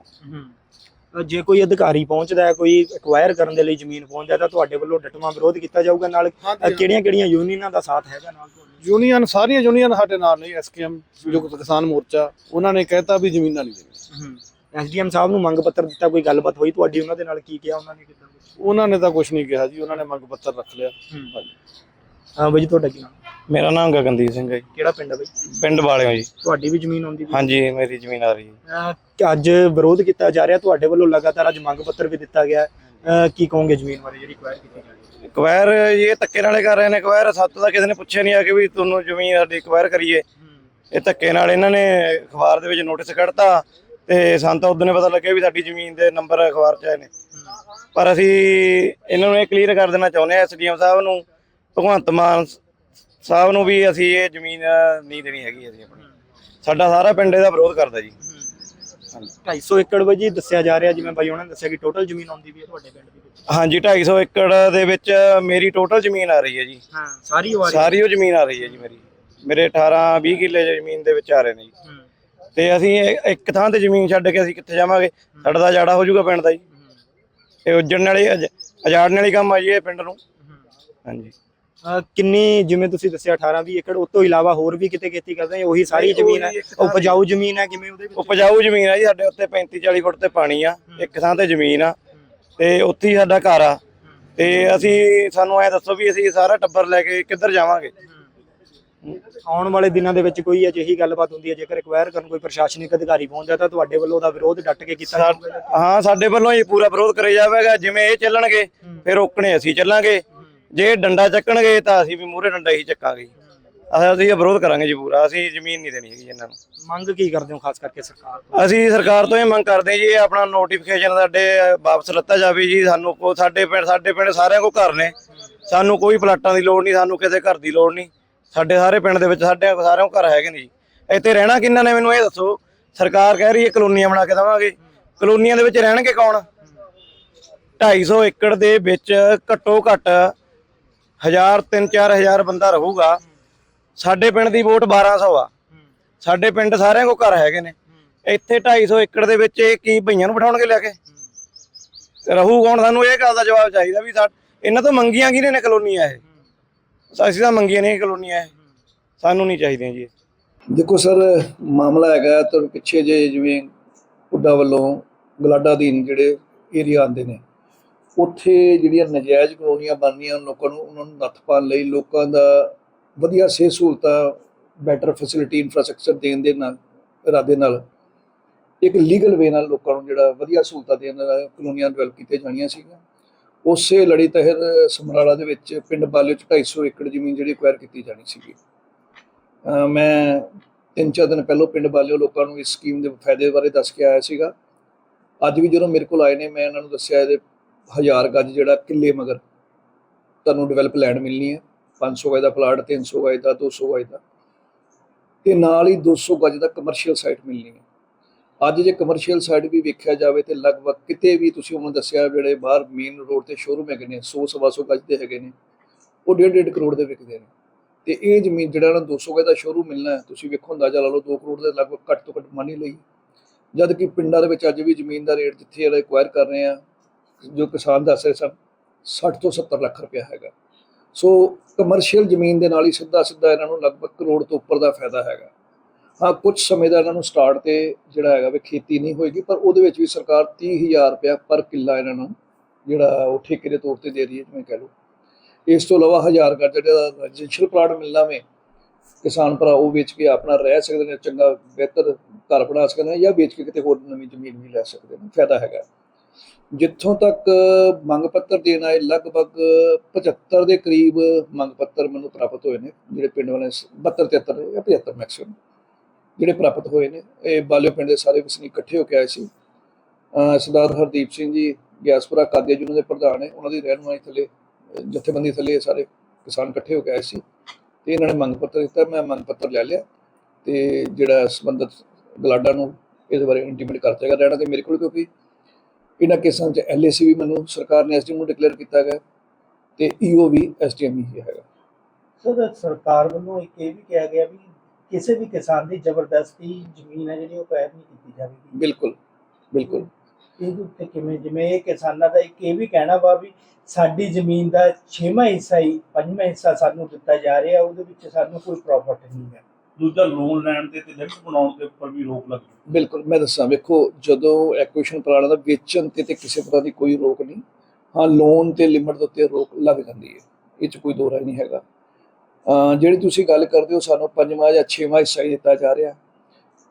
[SPEAKER 6] ਜੇ ਕੋਈ ਅਧਿਕਾਰੀ ਪਹੁੰਚਦਾ ਹੈ ਕੋਈ ਐਕਵਾਇਰ ਕਰਨ ਦੇ ਲਈ ਜ਼ਮੀਨ ਪਹੁੰਚਦਾ ਤਾਂ ਤੁਹਾਡੇ ਵੱਲੋਂ ਡਟਵਾ ਵਿਰੋਧ ਕੀਤਾ ਜਾਊਗਾ ਨਾਲ ਕਿਹੜੀਆਂ ਕਿਹੜੀਆਂ ਯੂਨੀਅਨਾਂ ਦਾ ਸਾਥ ਹੈਗਾ ਨਾਲ
[SPEAKER 5] ਯੂਨੀਅਨ ਸਾਰੀਆਂ ਯੂਨੀਅਨ ਸਾਡੇ ਨਾਲ ਨਹੀਂ ਐਸਕੇਐਮ ਸੰਯੁਕਤ ਕਿਸਾਨ ਮੋਰਚਾ ਉਹਨਾਂ ਨੇ ਕਹਿਤਾ ਵੀ ਜ਼ਮੀਨਾਂ ਨਹੀਂ ਦੇਣੀਆਂ।
[SPEAKER 6] ਐਸਡੀਐਮ ਸਾਹਿਬ ਨੂੰ ਮੰਗ ਪੱਤਰ ਦਿੱਤਾ ਕੋਈ ਗੱਲਬਾਤ ਹੋਈ ਤੁਹਾਡੀ ਉਹਨਾਂ ਦੇ ਨਾਲ ਕੀ ਕਿਹਾ ਉਹਨਾਂ ਨੇ ਕਿਦਾਂ?
[SPEAKER 5] ਉਹਨਾਂ ਨੇ ਤਾਂ ਕੁਝ ਨਹੀਂ ਕਿਹਾ ਜੀ ਉਹਨਾਂ ਨੇ ਮੰਗ ਪੱਤਰ ਰੱਖ ਲਿਆ।
[SPEAKER 6] ਹਾਂ। ਬਾਈ ਜੀ ਤੁਹਾਡਾ ਕੀ ਨਾਮ?
[SPEAKER 3] ਮੇਰਾ ਨਾਮ ਗਗਨਦੀਪ ਸਿੰਘ ਹੈ ਜੀ।
[SPEAKER 6] ਕਿਹੜਾ ਪਿੰਡ ਹੈ ਬਾਈ?
[SPEAKER 3] ਪਿੰਡ ਵਾਲਿਓ ਜੀ।
[SPEAKER 6] ਤੁਹਾਡੀ ਵੀ ਜ਼ਮੀਨ ਆਉਂਦੀ ਵੀ
[SPEAKER 3] ਹਾਂਜੀ ਮੇਰੀ ਜ਼ਮੀਨ ਆ ਰਹੀ ਹੈ।
[SPEAKER 6] ਅਹ ਅੱਜ ਵਿਰੋਧ ਕੀਤਾ ਜਾ ਰਿਹਾ ਤੁਹਾਡੇ ਵੱਲੋਂ ਲਗਾਤਾਰ ਅੱਜ ਮੰਗ ਪੱਤਰ ਵੀ ਦਿੱਤਾ ਗਿਆ। ਹੈ। ਅਹ ਕੀ ਕਹੋਗੇ ਜ਼ਮੀਨ ਬਾਰੇ ਜਿਹੜੀ ਐਕਵਾਇਰ ਕੀਤੀ ਜਾ ਰਹੀ ਹੈ?
[SPEAKER 3] ਐਕਵਾਇਰ ਇਹ ਧੱਕੇ ਨਾਲੇ ਕਰ ਰਹੇ ਨੇ। ਐਕਵਾਇਰ ਸੱਤ ਦਾ ਕਿਸੇ ਨੇ ਪੁੱਛਿਆ ਨਹੀਂ ਆ ਕਿ ਵੀ ਤੁਹਾਨੂੰ ਜ਼ਮੀਨ ਸਾਡੀ ਐਕਵਾਇਰ ਕਰੀਏ। ਇਹ ਧੱਕੇ ਨਾਲ ਇਹਨਾਂ ਨੇ ਅਖਬਾਰ ਦੇ ਵਿੱਚ ਨੋਟਿਸ ਕੱਢਤਾ ਤੇ ਸਾਨੂੰ ਤਾਂ ਉਦੋਂ ਨੇ ਪਤਾ ਲੱਗਿਆ ਵੀ ਸਾਡੀ ਜ਼ਮੀਨ ਦੇ ਨੰਬਰ ਅਖਬਾਰ 'ਚ ਆਏ ਨੇ। ਪਰ ਅਸੀਂ ਇਹਨਾਂ ਨੂੰ ਇਹ ਕਲੀਅਰ ਕਰ ਦੇਣਾ ਚਾਹੁੰਦੇ ਆ ਐਸਡੀਐਮ ਸਾਹਿਬ ਨੂੰ ਭਗਵੰਤ ਮਾਨ ਸਾਹਿਬ ਨੂੰ ਵੀ ਅਸੀਂ ਇਹ ਜ਼ਮੀਨ ਨਹੀਂ ਦੇਣੀ ਹੈਗੀ ਅਸੀਂ ਆਪਣੀ। ਸਾਡਾ ਸਾਰਾ ਪਿੰਡ ਇਹਦਾ ਵਿਰੋਧ ਕਰਦਾ ਜੀ।
[SPEAKER 6] 250 ਏਕੜ ਬਾਈ ਜੀ ਦੱਸਿਆ ਜਾ ਰਿਹਾ ਜਿਵੇਂ ਬਾਈ ਉਹਨਾਂ ਨੇ ਦੱਸਿਆ ਕਿ ਟੋਟਲ ਜ਼ਮੀਨ ਆਉਂਦੀ ਵੀ ਹੈ ਤੁਹਾਡੇ ਪਿੰਡ ਦੀ ਵਿੱਚ।
[SPEAKER 3] ਹਾਂਜੀ 250 ਏਕੜ ਦੇ ਵਿੱਚ ਮੇਰੀ ਟੋਟਲ ਜ਼ਮੀਨ ਆ ਰਹੀ ਹੈ ਜੀ।
[SPEAKER 6] ਹਾਂ ਸਾਰੀ ਉਹ
[SPEAKER 3] ਸਾਰੀ ਜ਼ਮੀਨ ਆ ਰਹੀ ਹੈ ਜੀ ਮੇਰੀ। ਮੇਰੇ 18 20 ਕਿੱਲੇ ਜ਼ਮੀਨ ਦੇ ਵਿੱਚ ਆ ਰਹੇ ਨੇ ਜੀ।
[SPEAKER 6] ਹੂੰ।
[SPEAKER 3] ਤੇ ਅਸੀਂ ਇੱਕ ਥਾਂ ਤੇ ਜ਼ਮੀਨ ਛੱਡ ਕੇ ਅਸੀਂ ਕਿੱਥੇ ਜਾਵਾਂਗੇ? ਸਾਡਾ ਤਾਂ ਜਾੜਾ ਹੋ ਜਾਊਗਾ ਪਿੰਡ ਦਾ ਜੀ। ਇਹ ਉੱਜੜਨ ਵਾਲੀ ਅਜ- ਉਜਾੜਨ ਵਾਲੀ ਕੰਮ ਆ ਜੀ ਇਹ ਪਿੰਡ ਨੂੰ। ਹਾਂਜੀ।
[SPEAKER 6] ਅਹ ਕਿੰਨੀ ਜਿਵੇਂ ਤੁਸੀਂ ਦੱਸਿਆ 18 20 ਏਕੜ ਉਸ ਤੋਂ ਇਲਾਵਾ ਹੋਰ ਵੀ ਕਿਤੇ ਖੇਤੀ ਕਰਦੇ ਆ? ਉਹੀ ਸਾਰੀ ਜ਼ਮੀਨ ਹੈ ਉਪਜਾਊ ਜ਼ਮੀਨ ਹੈ ਕਿਵੇਂ ਉਹਦੇ ਵਿੱਚ?
[SPEAKER 3] ਉਪਜਾਊ ਜ਼ਮੀਨ ਆ ਜੀ ਸਾਡੇ ਉੱਤੇ 35 40 ਫੁੱਟ ਤੇ ਪਾਣੀ ਆ। ਇੱਕ ਥਾਂ ਤੇ ਜ਼ਮੀਨ ਆ। ਤੇ ਉੱਥੇ ਹੀ ਸਾਡਾ ਘਰ ਆ। ਤੇ ਅਸੀਂ ਸਾਨੂੰ ਐ ਦੱਸੋ ਵੀ ਅਸੀਂ ਸਾਰਾ ਟੱਬਰ ਲੈ ਕੇ ਕਿੱਧਰ ਜਾਵਾਂਗੇ?
[SPEAKER 6] ਆਉਣ ਵਾਲੇ ਦਿਨਾਂ ਦੇ ਵਿੱਚ ਕੋਈ ਅਜਿਹੀ ਗੱਲਬਾਤ ਹੁੰਦੀ ਹੈ ਜੇਕਰ ਐਕਵਾਇਰ ਕਰਨ ਕੋਈ ਪ੍ਰਸ਼ਾਸਨਿਕ ਅਧਿਕਾਰੀ ਪਹੁੰਚਦਾ ਤਾਂ ਤੁਹਾਡੇ ਵੱਲੋਂ ਉਹਦਾ ਵਿਰੋਧ ਡਟ ਕੇ ਕੀਤਾ ਜਾਊਗਾ
[SPEAKER 3] ਹਾਂ ਸਾਡੇ ਵੱਲੋਂ ਇਹ ਪੂਰਾ ਵਿਰੋਧ ਕਰਿਆ ਜਾਵੇਗਾ ਜਿਵੇਂ ਇਹ ਚੱਲਣਗੇ ਫਿਰ ਰੋਕਣੇ ਅਸੀਂ ਚੱਲਾਂਗੇ। ਜੇ ਡੰਡਾ ਚੱਕਣਗੇ ਤਾਂ ਅਸੀਂ ਵੀ ਮੂਹਰੇ ਡੰਡਾ ਹੀ ਚੱਕਾਂਗੇ ਅਸੀਂ ਇਹ ਵਿਰੋਧ ਕਰਾਂਗੇ ਜੀ ਪੂਰਾ ਅਸੀਂ ਜ਼ਮੀਨ ਨਹੀਂ ਦੇਣੀ ਹੈਗੀ ਇਹਨਾਂ ਨੂੰ।
[SPEAKER 6] ਮੰਗ ਕੀ ਕਰਦੇ ਹੋ ਖਾਸ ਕਰਕੇ ਸਰਕਾਰ ਤੋਂ?
[SPEAKER 3] ਅਸੀਂ ਸਰਕਾਰ ਤੋਂ ਇਹ ਮੰਗ ਕਰਦੇ ਜੀ ਇਹ ਆਪਣਾ ਨੋਟੀਫਿਕੇਸ਼ਨ ਸਾਡੇ ਵਾਪਸ ਲੱਤਾ ਜਾਵੇ ਜੀ ਸਾਨੂੰ ਕੋ ਸਾਡੇ ਪਿੰਡ ਸਾਡੇ ਪਿੰਡ ਸਾਰਿਆਂ ਕੋ ਘਰ ਨੇ। ਸਾਨੂੰ ਕੋਈ ਪਲਾਟਾਂ ਦੀ ਲੋੜ ਨਹੀਂ ਸਾਨੂੰ ਕਿਸੇ ਘਰ ਦੀ ਲੋੜ ਨਹੀਂ। ਸਾਡੇ ਸਾਰੇ ਪਿੰਡ ਦੇ ਵਿੱਚ ਸਾਡੇ ਸਾਰਿਆਂ ਘਰ ਹੈਗੇ ਨੇ ਜੀ। ਇੱਥੇ ਰਹਿਣਾ ਕਿੰਨਾ ਨੇ ਮੈਨੂੰ ਇਹ ਦੱਸੋ। ਸਰਕਾਰ ਕਹਿ ਰਹੀ ਹੈ ਕਲੋਨੀਆਂ ਬਣਾ ਕੇ ਦੇਵਾਂਗੇ। ਕਲੋਨੀਆਂ ਦੇ ਵਿੱਚ ਰਹਿਣਗੇ ਕੌਣ? 250 ਏਕੜ ਦੇ ਵਿੱਚ ਘੱਟੋ ਘੱਟ ਹਜ਼ਾਰ, ਤਿੰਨ ਚਾਰ ਹਜ਼ਾਰ ਬੰਦਾ ਰਹੂਗਾ। ਸਾਡੇ ਪਿੰਡ ਦੀ ਵੋਟ 1200 ਆ। ਸਾਡੇ ਪਿੰਡ ਸਾਰਿਆਂ ਕੋ ਘਰ ਹੈਗੇ ਨੇ। ਇੱਥੇ 250 ਏਕੜ ਦੇ ਵਿੱਚ ਇਹ ਕੀ ਭਈਆਂ ਨੂੰ ਬਿਠਾਉਣਗੇ ਲੈ ਕੇ? ਰਹੂ ਕੌਣ? ਸਾਨੂੰ ਇਹ ਗੱਲ ਦਾ ਜਵਾਬ ਚਾਹੀਦਾ ਵੀ ਸਾ- ਇਹਨਾਂ ਤੋਂ ਮੰਗੀਆਂ ਕਿਹਨੇ ਨੇ ਕਲੋਨੀਆਂ ਇਹ? ਅਸੀਂ ਤਾਂ ਮੰਗੀਆਂ ਨਹੀਂ ਕਲੋਨੀਆਂ ਇਹ ਸਾਨੂੰ ਨਹੀਂ ਚਾਹੀਦੀਆਂ ਜੀ ਇਹ।
[SPEAKER 4] ਦੇਖੋ ਸਰ, ਮਾਮਲਾ ਹੈਗਾ ਤੁਹਾਨੂੰ ਪਿੱਛੇ ਜੇ ਜਿਵੇਂ ਪੁੱਡਾ ਵੱਲੋਂ ਗਲਾਡਾ ਅਧੀਨ ਜਿਹੜੇ ਏਰੀਆ ਆਉਂਦੇ ਨੇ, ਉੱਥੇ ਜਿਹੜੀਆਂ ਨਜਾਇਜ਼ ਕਲੋਨੀਆਂ ਬਣਨੀਆਂ ਲੋਕਾਂ ਨੂੰ, ਉਹਨਾਂ ਨੂੰ ਨੱਥ ਪਾਉਣ ਲਈ ਲੋਕਾਂ ਦਾ ਵਧੀਆ ਸਿਹਤ ਸਹੂਲਤਾਂ ਬੈਟਰ ਫੈਸਿਲਿਟੀ ਇਨਫਰਾਸਟ੍ਰਕਚਰ ਦੇਣ ਦੇ ਨਾਲ, ਇਰਾਦੇ ਨਾਲ, ਇੱਕ ਲੀਗਲ ਵੇ ਨਾਲ ਲੋਕਾਂ ਨੂੰ ਜਿਹੜਾ ਵਧੀਆ ਸਹੂਲਤਾਂ ਦੇਣ ਨਾਲ ਕਲੋਨੀਆਂ ਡਿਵੈਲਪ ਕੀਤੀਆਂ ਜਾਣੀਆਂ ਸੀਗੀਆਂ ਉਸੇ ਲੜੀ ਤਹਿਤ ਸਮਰਾਲਾ ਦੇ ਵਿੱਚ ਪਿੰਡ ਬਾਲਿਓ ਚ 250 ਏਕੜ ਜ਼ਮੀਨ ਜਿਹੜੀ ਐਕਵਾਇਰ ਕੀਤੀ ਜਾਣੀ ਸੀਗੀ। ਮੈਂ ਤਿੰਨ ਚਾਰ ਦਿਨ ਪਹਿਲਾਂ ਪਿੰਡ ਬਾਲਿਓ ਲੋਕਾਂ ਨੂੰ ਇਸ ਸਕੀਮ ਦੇ ਫਾਇਦੇ ਬਾਰੇ ਦੱਸ ਕੇ ਆਇਆ ਸੀਗਾ। ਅੱਜ ਵੀ ਜਦੋਂ ਮੇਰੇ ਕੋਲ ਆਏ ਨੇ, ਮੈਂ ਇਹਨਾਂ ਨੂੰ ਦੱਸਿਆ ਇਹਦੇ ਹਜ਼ਾਰ ਗੱਜ ਜਿਹੜਾ ਕਿੱਲੇ ਮਗਰ ਤੁਹਾਨੂੰ ਡਿਵੈਲਪ ਲੈਂਡ ਮਿਲਣੀ ਹੈ। 500 ਗਜ ਦਾ ਪਲਾਟ 300 ਗਜ ਦਾ 200 ਗਜ ਦਾ ਤੇ ਨਾਲ ਹੀ 200 ਗਜ ਦਾ ਕਮਰਸ਼ੀਅਲ ਸਾਈਟ ਮਿਲਣੀ ਹੈ। ਅੱਜ ਜੇ ਕਮਰਸ਼ੀਅਲ ਸਾਈਡ ਵੀ ਵੇਖਿਆ ਜਾਵੇ ਤੇ ਲਗਭਗ ਕਿਤੇ ਵੀ ਤੁਸੀਂ ਉਹਨਾਂ ਦੱਸਿਆ ਜਿਹੜੇ ਬਾਹਰ ਮੇਨ ਰੋਡ ਤੇ ਸ਼ੋਰੂਮ ਹੈਗੇ ਨੇ 100 ਸਵਾ ਸੌ ਗਜ ਦੇ ਹੈਗੇ ਨੇ, ਉਹ 1.5 ਕਰੋੜ ਦੇ ਵਿਕਦੇ ਨੇ। ਤੇ ਇਹ ਜ਼ਮੀਨ ਜਿਹੜਾ ਨਾ 200 ਗਜ ਦਾ ਸ਼ੋਰੂਮ ਮਿਲਣਾ ਹੈ ਤੁਸੀਂ ਵੇਖੋ ਅੰਦਾਜ਼ਾ ਲਾ ਲਓ 2 ਕਰੋੜ ਦੇ ਲਗਭਗ ਘੱਟ ਤੋਂ ਘੱਟ ਮਾਨੀ ਲਈ। ਜਦ ਕਿ ਪਿੰਡਾਂ ਦੇ ਵਿੱਚ ਅੱਜ ਵੀ ਜ਼ਮੀਨ ਦਾ ਰੇਟ ਜਿੱਥੇ ਜਿਹੜਾ ਐਕਵਾਇਰ ਕਰ ਰਹੇ ਆ, ਜੋ ਕਿਸਾਨ ਦੱਸ ਰਹੇ ਸਨ 60 ਤੋਂ 70 ਲੱਖ ਰੁਪਇਆ ਹੈਗਾ। ਸੋ ਕਮਰਸ਼ੀਅਲ ਜ਼ਮੀਨ ਦੇ ਨਾਲ ਹੀ ਸਿੱਧਾ ਸਿੱਧਾ ਇਹਨਾਂ ਨੂੰ ਲਗਭਗ ਕਰੋੜ ਤੋਂ ਉੱਪਰ ਦਾ ਫਾਇਦਾ ਹੈਗਾ। ਹਾਂ ਕੁਝ ਸਮੇਂ ਦਾ ਇਹਨਾਂ ਨੂੰ ਸਟਾਰਟ ਤੇ ਜਿਹੜਾ ਹੈਗਾ ਵੀ ਖੇਤੀ ਨਹੀਂ ਹੋਏਗੀ, ਪਰ ਉਹਦੇ ਵਿੱਚ ਵੀ ਸਰਕਾਰ 30000 ਰੁਪਇਆ ਪਰ ਕਿੱਲਾ ਇਹਨਾਂ ਨੂੰ ਜਿਹੜਾ ਉਹ ਠੇਕੇ ਦੇ ਤੌਰ ਤੇ ਦੇ ਰਹੀ ਹੈ, ਜਿਵੇਂ ਕਹਿ ਲਓ। ਇਸ ਤੋਂ ਇਲਾਵਾ 1000 ਕਰ ਜਿਹੜਾ ਰੈਜ਼ੀਡੈਂਸ਼ੀਅਲ ਪਲਾਟ ਮਿਲਣਾ ਵੇ, ਕਿਸਾਨ ਭਰਾ ਉਹ ਵੇਚ ਕੇ ਆਪਣਾ ਰਹਿ ਸਕਦੇ ਨੇ, ਚੰਗਾ ਬਿਹਤਰ ਘਰ ਬਣਾ ਸਕਦੇ ਨੇ ਜਾਂ ਵੇਚ ਕੇ ਕਿਤੇ ਹੋਰ ਨਵੀਂ ਜ਼ਮੀਨ ਵੀ ਲੈ ਸਕਦੇ ਨੇ, ਫਾਇਦਾ ਹੈਗਾ। ਜਿੱਥੋਂ ਤੱਕ ਮੰਗ ਪੱਤਰ ਦੇਣ ਆਏ, ਲਗਭਗ 75 ਦੇ ਕਰੀਬ ਮੰਗ ਪੱਤਰ ਮੈਨੂੰ ਪ੍ਰਾਪਤ ਹੋਏ ਨੇ, ਜਿਹੜੇ ਪਿੰਡ ਵਾਲੇ 72 73 ਜਾਂ 75 ਮੈਕਸਿਮਮ ਜਿਹੜੇ ਪ੍ਰਾਪਤ ਹੋਏ ਨੇ, ਇਹ ਬਾਲਿਓ ਪਿੰਡ ਦੇ ਸਾਰੇ ਵਸਨੀਕ ਇਕੱਠੇ ਹੋ ਕੇ ਆਏ ਸੀ। ਸਰਦਾਰ ਹਰਦੀਪ ਸਿੰਘ ਜੀ ਗਿਆਸਪੁਰਾ ਕਾਦੀਆ ਜੀ ਉਹਨਾਂ ਦੇ ਪ੍ਰਧਾਨ ਨੇ, ਉਹਨਾਂ ਦੀ ਰਹਿਨੁਮਾਈ ਥੱਲੇ, ਜਥੇਬੰਦੀ ਥੱਲੇ ਸਾਰੇ ਕਿਸਾਨ ਇਕੱਠੇ ਹੋ ਕੇ ਆਏ ਸੀ। ਤੇ ਇਹਨਾਂ ਨੇ ਮੰਗ ਪੱਤਰ ਦਿੱਤਾ, ਮੈਂ ਮੰਗ ਪੱਤਰ ਲੈ ਲਿਆ ਤੇ ਜਿਹੜਾ ਸੰਬੰਧਿਤ ਗਲਾਡਾ ਨੂੰ ਇਹਦੇ ਬਾਰੇ ਇੰਟੀਮੇਟ ਕਰਤਾ ਜਾਏਗਾ ਰਹਿਣਾ ਤੇ ਮੇਰੇ ਕੋਲ, ਕਿਉਂਕਿ ਇਹਨਾਂ ਕੇਸਾਂ 'ਚ ਐਲਏਸੀ ਵੀ ਮੈਨੂੰ ਸਰਕਾਰ ਨੇ ਐਸਡੀਐਮ ਨੂੰ ਡਿਕਲੇਅਰ ਕੀਤਾ ਗਿਆ ਤੇ ਈਓ ਵੀ ਐਸਡੀਐਮ ਹੀ ਹੈਗਾ।
[SPEAKER 7] ਸਰ, ਸਰਕਾਰ ਵੱਲੋਂ ਇੱਕ ਇਹ ਵੀ ਕਿਹਾ ਗਿਆ ਵੀ ਕਿਸੇ ਵੀ ਕਿਸਾਨ ਦੀ ਜ਼ਬਰਦਸਤੀ ਜ਼ਮੀਨ ਹੈ ਜਿਹੜੀ ਉਹ ਪੈਰ ਨਹੀਂ ਕੀਤੀ ਜਾਵੇਗੀ।
[SPEAKER 4] ਬਿਲਕੁਲ ਬਿਲਕੁਲ।
[SPEAKER 7] ਇਹਦੇ ਉੱਤੇ ਕਿਵੇਂ ਜਿਵੇਂ ਇਹ ਕਿਸਾਨਾਂ ਦਾ ਇੱਕ ਇਹ ਵੀ ਕਹਿਣਾ ਵਾ ਵੀ ਸਾਡੀ ਜ਼ਮੀਨ ਦਾ 6ਵਾਂ ਹਿੱਸਾ ਹੀ 5ਵਾਂ ਹਿੱਸਾ ਸਾਨੂੰ ਦਿੱਤਾ ਜਾ ਰਿਹਾ ਉਹਦੇ ਵਿੱਚ ਸਾਨੂੰ ਕੋਈ ਪ੍ਰੋਫਿਟ ਨਹੀਂ ਹੈ।
[SPEAKER 8] ਦੂਜਾ ਲੋਨ ਲੈਣ ਤੇ ਤੇ ਲਿਮਟ ਬਣਾਉਣ ਦੇ ਉੱਪਰ ਵੀ ਰੋਕ ਲੱਗੀ।
[SPEAKER 4] ਬਿਲਕੁਲ ਮੈਂ ਦੱਸਾਂ ਵੇਖੋ ਜਦੋਂ ਐਕੁਏਸ਼ਨ ਪਲਾਨ ਦਾ ਵੇਚਣ ਤੇ ਤੇ ਕਿਸੇ ਤਰ੍ਹਾਂ ਦੀ ਕੋਈ ਰੋਕ ਨਹੀਂ ਹਾਂ ਲੋਨ ਤੇ ਲਿਮਟ ਦੇ ਉੱਤੇ ਰੋਕ ਲੱਗ ਜਾਂਦੀ ਹੈ ਇਹ 'ਚ ਕੋਈ ਦੋ ਰਾਏ ਨਹੀਂ ਹੈਗਾ। ਜਿਹੜੀ ਤੁਸੀਂ ਗੱਲ ਕਰਦੇ ਹੋ, ਸਾਨੂੰ ਪੰਜਵਾਂ ਜਾਂ ਛੇਵਾਂ ਹਿੱਸਾ ਹੀ ਦਿੱਤਾ ਜਾ ਰਿਹਾ।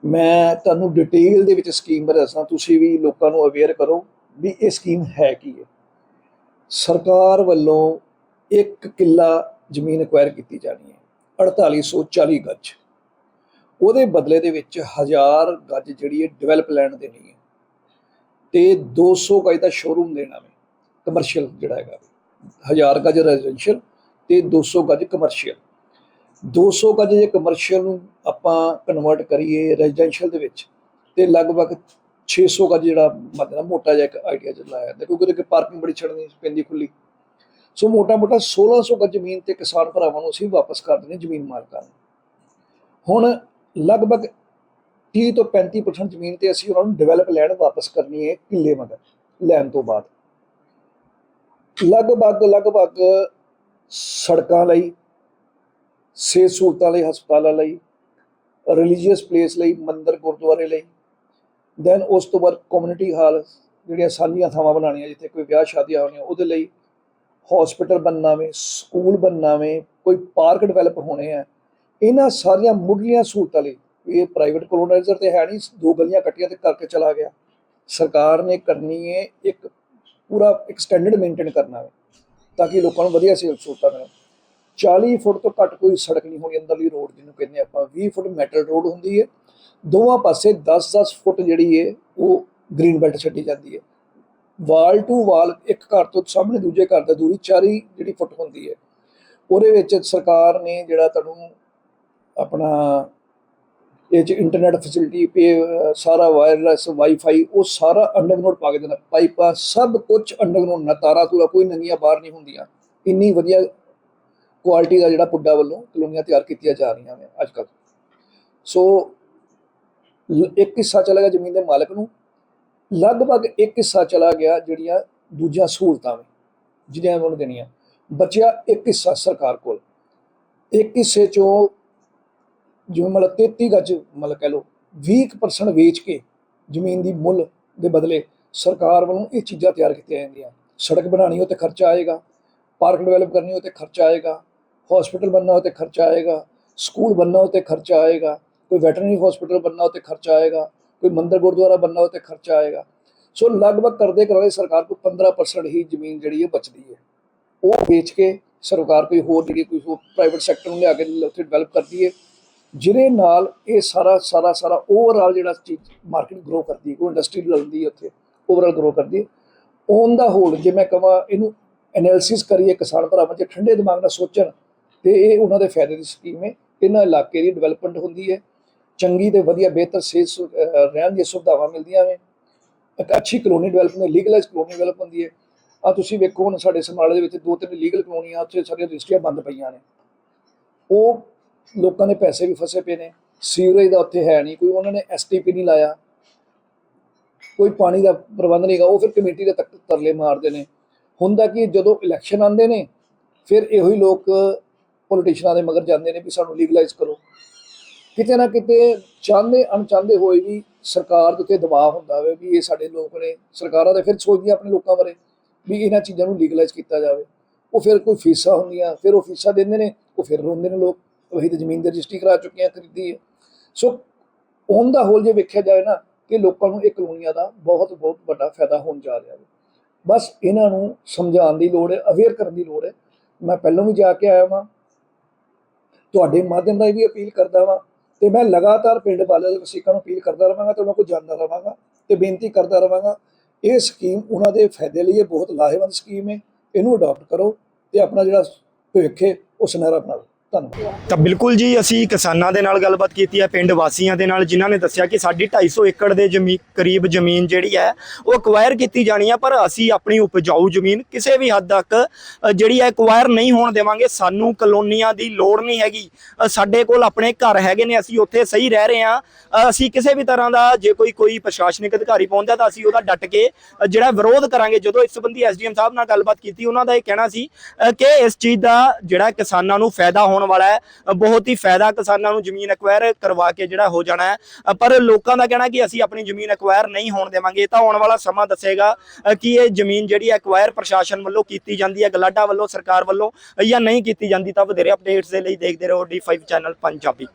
[SPEAKER 4] ਮੈਂ ਤੁਹਾਨੂੰ ਡਿਟੇਲ ਦੇ ਵਿੱਚ ਸਕੀਮ ਬਾਰੇ ਦੱਸਾਂ ਤੁਸੀਂ ਵੀ ਲੋਕਾਂ ਨੂੰ ਅਵੇਅਰ ਕਰੋ ਵੀ ਇਹ ਸਕੀਮ ਹੈ ਕੀ ਹੈ। ਸਰਕਾਰ ਵੱਲੋਂ ਇੱਕ ਕਿੱਲਾ ਜ਼ਮੀਨ ਐਕਵਾਇਰ ਕੀਤੀ ਜਾਣੀ ਹੈ 4840 ਗੱਜ। ਉਹਦੇ ਬਦਲੇ ਦੇ ਵਿੱਚ 1000 ਗੱਜ ਜਿਹੜੀ ਹੈ ਡਿਵੈਲਪ ਲੈਂਡ ਦੇਣੀ ਹੈ ਤੇ 200 ਗੱਜ ਦਾ ਸ਼ੋਰੂਮ ਦੇਣਾ ਹੈ ਕਮਰਸ਼ੀਅਲ ਜਿਹੜਾ ਹੈਗਾ। 1000 ਗੱਜ ਰੈਜ਼ੀਡੈਂਸ਼ੀਅਲ ਤੇ 200 ਗੱਜ ਕਮਰਸ਼ੀਅਲ 200 ਗੱਜ ਜੇ ਕਮਰਸ਼ੀਅਲ ਨੂੰ ਆਪਾਂ ਕਨਵਰਟ ਕਰੀਏ ਰੈਜ਼ੀਡੈਂਸ਼ੀਅਲ ਦੇ ਵਿੱਚ, ਤੇ ਲਗਭਗ 600 ਗੱਜ ਜਿਹੜਾ ਮਤਲਬ ਮੋਟਾ ਜਿਹਾ ਇੱਕ ਆਈਡੀਆ ਚ ਲਾਇਆ ਤੇ ਕਿਉਂਕਿ ਉਹਦੇ ਪਾਰਕਿੰਗ ਬੜੀ ਛੱਡਣੀ ਪੈਂਦੀ ਖੁੱਲੀ। ਸੋ ਮੋਟਾ ਮੋਟਾ 1600 ਗੱਜ ਜ਼ਮੀਨ ਤੇ ਕਿਸਾਨ ਭਰਾਵਾਂ ਨੂੰ ਅਸੀਂ ਵਾਪਸ ਕਰ ਦਿੰਦੇ ਜ਼ਮੀਨ ਮਾਲਕਾਂ ਨੂੰ। ਹੁਣ ਲਗਭਗ 30 ਤੋਂ 35% ਜ਼ਮੀਨ ਤੇ ਅਸੀਂ ਉਹਨਾਂ ਨੂੰ ਡਿਵੈਲਪ ਲੈਣ ਵਾਪਸ ਕਰਨੀ ਹੈ ਕਿੱਲੇ ਮਗਰ, ਲੈਣ ਤੋਂ ਬਾਅਦ। ਲਗਭਗ ਲਗਭਗ ਸੜਕਾਂ ਲਈ ਸਿਹਤ ਸਹੂਲਤਾਂ ਲਈ, ਹਸਪਤਾਲਾਂ ਲਈ ਰਿਲੀਜੀਅਸ ਪਲੇਸ ਲਈ, ਮੰਦਿਰ, ਗੁਰਦੁਆਰੇ ਲਈ। ਦੈਨ ਉਸ ਤੋਂ ਬਾਅਦ ਕਮਿਊਨਿਟੀ ਹਾਲ ਜਿਹੜੀਆਂ ਸਾਂਝੀਆਂ ਥਾਵਾਂ ਬਣਾਉਣੀਆਂ, ਜਿੱਥੇ ਕੋਈ ਵਿਆਹ ਸ਼ਾਦੀਆਂ ਹੋਣੀਆਂ, ਉਹਦੇ ਲਈ ਹਸਪੀਟਲ ਬਣਨਾ ਵੇ ਸਕੂਲ ਬਣਨਾ ਵੇ, ਕੋਈ ਪਾਰਕ ਡਿਵੈਲਪ ਹੋਣੇ ਆ। ਇਹਨਾਂ ਸਾਰੀਆਂ ਮੁੱਢਲੀਆਂ ਸਹੂਲਤਾਂ ਲਈ ਇਹ ਪ੍ਰਾਈਵੇਟ ਕੋਲੋਨਾਈਜ਼ਰ ਤੇ ਹੈ ਨਹੀਂ, ਦੋ ਗਲੀਆਂ ਕੱਟੀਆਂ ਤੇ ਕਰਕੇ ਚਲਾ ਗਿਆ। ਸਰਕਾਰ ਨੇ ਕਰਨੀ ਹੈ ਇੱਕ ਪੂਰਾ ਇੱਕ ਸਟੈਂਡਰਡ ਮੇਨਟੇਨ ਕਰਨਾ ਹੈ ਤਾਂ ਕਿ ਲੋਕਾਂ ਨੂੰ ਵਧੀਆ ਸਿਹਤ ਸਹੂਲਤਾਂ ਮਿਲਣ 40 ਫੁੱਟ ਤੋਂ ਘੱਟ ਕੋਈ ਸੜਕ ਨਹੀਂ ਹੋਣੀ ਅੰਦਰਲੀ ਰੋਡ ਜਿਹਨੂੰ ਕਹਿੰਦੇ ਆਪਾਂ। 20 ਫੁੱਟ ਮੈਟਲ ਰੋਡ ਹੁੰਦੀ ਹੈ ਦੋਵਾਂ ਪਾਸੇ 10-10 ਫੁੱਟ ਜਿਹੜੀ ਹੈ ਉਹ ਗ੍ਰੀਨ ਬੈਲਟ ਛੱਡੀ ਜਾਂਦੀ ਹੈ ਵਾਲ ਟੂ ਵਾਲ ਇੱਕ ਘਰ ਤੋਂ ਸਾਹਮਣੇ ਦੂਜੇ ਘਰ ਦਾ ਦੂਰੀ 40 ਜਿਹੜੀ ਫੁੱਟ ਹੁੰਦੀ ਹੈ ਉਹਦੇ ਵਿੱਚ ਸਰਕਾਰ ਨੇ ਜਿਹੜਾ ਤੁਹਾਨੂੰ ਆਪਣਾ ਇਹ ਚ ਇੰਟਰਨੈਟ ਫੈਸਿਲਿਟੀ ਪੇ, ਸਾਰਾ ਵਾਇਰਲੈਸ ਵਾਈਫਾਈ ਉਹ ਸਾਰਾ ਅੰਡਰਗਰਾਉਂਡ ਪਾ ਕੇ ਦੇਣਾ ਪਾਈਪਾਂ ਸਭ ਕੁਝ ਅੰਡਰਗਰਾਉਂਡ ਨਾ। ਤਾਰਾਂ ਤੂਰਾ ਕੋਈ ਨੰਗੀਆਂ ਬਾਹਰ ਨਹੀਂ ਹੁੰਦੀਆਂ। ਇੰਨੀ ਵਧੀਆ ਕੁਆਲਿਟੀ ਦਾ ਜਿਹੜਾ ਪੁੱਡਾ ਵੱਲੋਂ ਕਲੋਨੀਆਂ ਤਿਆਰ ਕੀਤੀਆਂ ਜਾ ਰਹੀਆਂ ਨੇ ਅੱਜ ਕੱਲ੍ਹ ਸੋ ਲ- ਇੱਕ ਹਿੱਸਾ ਚਲਾ ਗਿਆ ਜ਼ਮੀਨ ਦੇ ਮਾਲਕ ਨੂੰ। ਲਗਭਗ ਇੱਕ ਹਿੱਸਾ ਚਲਾ ਗਿਆ ਜਿਹੜੀਆਂ ਦੂਜੀਆਂ ਸਹੂਲਤਾਂ ਨੇ ਜਿਹੜੀਆਂ ਉਹਨਾਂ ਨੂੰ ਦੇਣੀਆਂ। ਬਚਿਆ ਇੱਕ ਹਿੱਸਾ ਸਰਕਾਰ ਕੋਲ। ਇੱਕ ਹਿੱਸੇ ਚੋਂ ਜਿਵੇਂ ਮਤਲਬ 33 ਗੱਜ ਮਤਲਬ ਕਹਿ ਲਓ 20% ਵੇਚ ਕੇ ਜ਼ਮੀਨ ਦੀ ਮੁੱਲ ਦੇ ਬਦਲੇ ਸਰਕਾਰ ਵੱਲੋਂ ਇਹ ਚੀਜ਼ਾਂ ਤਿਆਰ ਕੀਤੀਆਂ ਜਾਂਦੀਆਂ। ਸੜਕ ਬਣਾਉਣੀ, ਉਹ ਤੇ ਖਰਚਾ ਆਏਗਾ। ਪਾਰਕ ਡਿਵੈਲਪ ਕਰਨੀ, ਉਹ ਤੇ ਖਰਚਾ ਆਏਗਾ। ਹਸਪੀਟਲ ਬਣਨਾ ਉਹ ਤੇ ਖਰਚਾ ਆਏਗਾ, ਸਕੂਲ ਬਣਨਾ ਉਹ ਤੇ ਖਰਚਾ ਆਏਗਾ, ਕੋਈ ਵੈਟਰਨਰੀ ਹਸਪੀਟਲ ਬਣਨਾ ਉਹ ਤੇ ਖਰਚਾ ਆਏਗਾ, ਕੋਈ ਮੰਦਿਰ ਗੁਰਦੁਆਰਾ ਬਣਨਾ ਉਹ ਤੇ ਖਰਚਾ ਆਏਗਾ। ਸੋ ਲਗਭਗ ਕਰਦੇ ਕਰਦੇ ਸਰਕਾਰ ਕੋਲ 15% ਹੀ ਜ਼ਮੀਨ ਜਿਹੜੀ ਹੈ ਬਚਦੀ ਹੈ। ਉਹ ਵੇਚ ਕੇ ਸਰਕਾਰ ਕੋਈ ਹੋਰ ਜਿਹੜੀ ਕੋਈ ਪ੍ਰਾਈਵੇਟ ਸੈਕਟਰ ਨੂੰ ਲਿਆ ਕੇ ਉੱਥੇ ਡਿਵੈਲਪ ਕਰਦੀ ਹੈ, ਜਿਹਦੇ ਨਾਲ ਇਹ ਸਾਰਾ ਸਾਰਾ ਸਾਰਾ ਓਵਰਆਲ ਜਿਹੜਾ ਚੀਜ਼ ਮਾਰਕੀਟ ਗਰੋ ਕਰਦੀ ਹੈ, ਕੋਈ ਇੰਡਸਟਰੀ ਲੱਗਦੀ ਹੈ ਉੱਥੇ ਓਵਰਆਲ ਗਰੋ ਕਰਦੀ ਹੈ। ਔਨ ਦਾ ਹੋਲ ਜੇ ਮੈਂ ਕਹਾਂ ਇਹਨੂੰ ਐਨਾਲਿਸਿਸ ਕਰੀਏ ਕਿਸਾਨ ਭਰਾਵਾਂ, ਜੇ ਠੰਡੇ ਦਿਮਾਗ ਨਾਲ ਸੋਚਣ ਤੇ ਇਹ ਉਹਨਾਂ ਦੇ ਫਾਇਦੇ ਦੀ ਸਕੀਮ ਹੈ। ਇਹਨਾਂ ਇਲਾਕੇ ਦੀ ਡਿਵੈਲਪਮੈਂਟ ਹੁੰਦੀ ਹੈ। ਚੰਗੀ ਤੇ ਵਧੀਆ, ਬਿਹਤਰ ਸਿਹਤ ਸੁ- ਰਹਿਣ ਦੀਆਂ ਸੁਵਿਧਾਵਾਂ ਮਿਲਦੀਆਂ ਨੇ। ਇੱਕ ਅੱਛੀ colony development legalise colony develop ਹੁੰਦੀ ਹੈ। ਆ ਤੁਸੀਂ ਵੇਖੋ ਹੁਣ ਸਾਡੇ ਸਮਾਲੇ ਦੇ ਵਿੱਚ ਦੋ ਤਿੰਨ ਲੀਗਲ ਕਲੋਨੀਆਂ ਉੱਥੇ ਸਾਰੀਆਂ ਰਜਿਸਟਰੀਆਂ ਬੰਦ ਪਈਆਂ ਨੇ। ਉਹ ਲੋਕਾਂ ਦੇ ਪੈਸੇ ਵੀ ਫਸੇ ਪਏ ਨੇ। ਸੀਵਰੇਜ ਦਾ ਉੱਥੇ ਹੈ ਨਹੀਂ, ਕੋਈ ਉਹਨਾਂ ਨੇ ਐਸਟੀਪੀ ਨਹੀਂ ਲਾਇਆ। ਕੋਈ ਪਾਣੀ ਦਾ ਪ੍ਰਬੰਧ ਨਹੀਂਗਾ ਉਹ ਫਿਰ ਕਮੇਟੀ ਦੇ ਤੱਕ, ਤਰਲੇ ਮਾਰਦੇ ਨੇ। ਹੁੰਦਾ ਕਿ ਜਦੋਂ ਇਲੈਕਸ਼ਨ ਆਉਂਦੇ ਨੇ, ਫਿਰ ਇਹੋ ਹੀ ਲੋਕ ਪੋਲੀਟੀਸ਼ੀਅਨਾਂ ਦੇ ਮਗਰ ਜਾਂਦੇ ਨੇ ਵੀ ਸਾਨੂੰ ਲੀਗਲਾਈਜ਼ ਕਰੋ। ਕਿਤੇ ਨਾ ਕਿਤੇ ਚਾਹੁੰਦੇ ਅਣਚਾਹੁੰਦੇ ਹੋਏ ਵੀ ਸਰਕਾਰ ਦੇ ਉੱਤੇ ਦਬਾਅ ਹੁੰਦਾ ਹੋਵੇ ਵੀ ਇਹ ਸਾਡੇ ਲੋਕ ਨੇ, ਸਰਕਾਰਾਂ ਦੇ ਫਿਰ ਸੋਚਦੀਆਂ ਆਪਣੇ ਲੋਕਾਂ ਬਾਰੇ ਵੀ ਇਹਨਾਂ ਚੀਜ਼ਾਂ ਨੂੰ ਲੀਗਲਾਈਜ਼ ਕੀਤਾ ਜਾਵੇ। ਉਹ ਫਿਰ ਕੋਈ ਫੀਸਾਂ ਹੁੰਦੀਆਂ, ਫਿਰ ਉਹ ਫੀਸਾਂ ਦਿੰਦੇ ਨੇ, ਉਹ ਫਿਰ ਰੋਂਦੇ ਨੇ ਲੋਕ। ਉਹੀ ਤਾਂ ਜ਼ਮੀਨ ਦੀ ਰਜਿਸਟਰੀ ਕਰਾ ਚੁੱਕੇ ਆ ਖਰੀਦੀ ਹੈ। ਸੋ ਔਨ ਦਾ ਹੋਲ ਜੇ ਵੇਖਿਆ ਜਾਵੇ ਨਾ ਕਿ ਲੋਕਾਂ ਨੂੰ ਇਹ ਕਲੋਨੀਆਂ ਦਾ ਬਹੁਤ ਬਹੁਤ ਵੱਡਾ ਫਾਇਦਾ ਹੋਣ ਜਾ ਰਿਹਾ ਹੈ ਬਸ ਇਹਨਾਂ ਨੂੰ ਸਮਝਾਉਣ ਦੀ ਲੋੜ ਹੈ ਅਵੇਅਰ ਕਰਨ ਦੀ ਲੋੜ ਹੈ। ਮੈਂ ਪਹਿਲਾਂ ਵੀ ਜਾ ਕੇ ਆਇਆ ਵਾਂ। ਤੁਹਾਡੇ ਮਾਧਿਅਮ ਰਾਹੀਂ ਵੀ ਅਪੀਲ ਕਰਦਾ ਵਾਂ ਤੇ ਮੈਂ ਲਗਾਤਾਰ ਪਿੰਡ ਵਾਲੇ ਦੇ ਵਸੀਕਾਂ ਨੂੰ ਅਪੀਲ ਕਰਦਾ ਰਵਾਂਗਾ ਤੇ ਉਹਨਾਂ ਕੋਲ ਜਾਂਦਾ ਰਵਾਂਗਾ ਤੇ ਬੇਨਤੀ ਕਰਦਾ ਰਵਾਂਗਾ, ਇਹ ਸਕੀਮ ਉਹਨਾਂ ਦੇ ਫਾਇਦੇ ਲਈ ਇਹ ਬਹੁਤ ਲਾਹੇਵੰਦ ਸਕੀਮ ਹੈ, ਇਹਨੂੰ ਅਡਾਪਟ ਕਰੋ ਤੇ ਆਪਣਾ ਜਿਹੜਾ ਭਵਿੱਖ ਹੈ, ਉਹ ਸੁਨਹਿਰਾ ਬਣਾਓ ਧੰਨਵਾਦ।
[SPEAKER 6] ਤਾਂ ਬਿਲਕੁਲ ਜੀ, ਅਸੀਂ ਕਿਸਾਨਾਂ ਦੇ ਨਾਲ ਗੱਲਬਾਤ ਕੀਤੀ ਹੈ, ਪਿੰਡ ਵਾਸੀਆਂ ਦੇ ਨਾਲ, ਜਿਨ੍ਹਾਂ ਨੇ ਦੱਸਿਆ ਕਿ ਸਾਡੀ 250 ਏਕੜ ਦੇ ਜ਼ਮੀਨ ਕਰੀਬ ਜ਼ਮੀਨ ਜਿਹੜੀ ਹੈ, ਉਹ ਐਕਵਾਇਰ ਕੀਤੀ ਜਾਣੀ ਹੈ, ਪਰ ਅਸੀਂ ਆਪਣੀ ਉਪਜਾਊ ਜ਼ਮੀਨ ਕਿਸੇ ਵੀ ਹੱਦ ਤੱਕ ਜਿਹੜੀ ਹੈ ਐਕਵਾਇਰ ਨਹੀਂ ਹੋਣ ਦੇਵਾਂਗੇ। ਸਾਨੂੰ ਕਲੋਨੀਆਂ ਦੀ ਲੋੜ ਨਹੀਂ ਹੈਗੀ। ਸਾਡੇ ਕੋਲ ਆਪਣੇ ਘਰ ਹੈਗੇ ਨੇ, ਅਸੀਂ ਉੱਥੇ ਸਹੀ ਰਹਿ ਰਹੇ ਹਾਂ। ਅਸੀਂ ਕਿਸੇ ਵੀ ਤਰ੍ਹਾਂ ਦਾ, ਜੇ ਕੋਈ ਕੋਈ ਪ੍ਰਸ਼ਾਸਨਿਕ ਅਧਿਕਾਰੀ ਪਹੁੰਚਦਾ, ਤਾਂ ਅਸੀਂ ਉਹਦਾ ਡਟ ਕੇ ਜਿਹੜਾ ਵਿਰੋਧ ਕਰਾਂਗੇ। ਜਦੋਂ ਇਸ ਸੰਬੰਧੀ ਐਸਡੀਐਮ ਸਾਹਿਬ ਨਾਲ ਗੱਲਬਾਤ ਕੀਤੀ, ਉਹਨਾਂ ਦਾ ਇਹ ਕਹਿਣਾ ਸੀ ਕਿ ਇਸ ਚੀਜ਼ ਦਾ ਜਿਹੜਾ ਕਿਸਾਨਾਂ ਨੂੰ ਫਾਇਦਾ ਹੋਣ ਵਾਲਾ ਹੈ। ਬਹੁਤ ਹੀ ਫਾਇਦਾ ਕਿਸਾਨਾਂ ਨੂੰ ਜ਼ਮੀਨ ਐਕਵਾਇਰ ਕਰਵਾ ਕੇ ਜਿਹੜਾ ਹੋ ਜਾਣਾ ਹੈ। ਪਰ ਲੋਕਾਂ ਦਾ ਕਹਿਣਾ ਕਿ ਅਸੀਂ ਆਪਣੀ ਜ਼ਮੀਨ ਐਕਵਾਇਰ ਨਹੀਂ ਹੋਣ ਦੇਵਾਂਗੇ। ਇਹ ਤਾਂ ਆਉਣ ਵਾਲਾ ਸਮਾਂ ਦੱਸੇਗਾ ਕਿ ਇਹ ਜ਼ਮੀਨ ਜਿਹੜੀ ਐਕਵਾਇਰ ਪ੍ਰਸ਼ਾਸਨ ਵੱਲੋਂ ਕੀਤੀ ਜਾਂਦੀ ਹੈ, ਗਲਾਡਾ ਵੱਲੋਂ, ਸਰਕਾਰ ਵੱਲੋਂ ਜਾਂ ਨਹੀਂ ਕੀਤੀ ਜਾਂਦੀ ਤਾਂ ਵਧੇਰੇ ਅਪਡੇਟਸ ਦੇ ਲਈ ਦੇਖਦੇ ਰਹੋ D5 ਚੈਨਲ ਪੰਜਾਬੀ।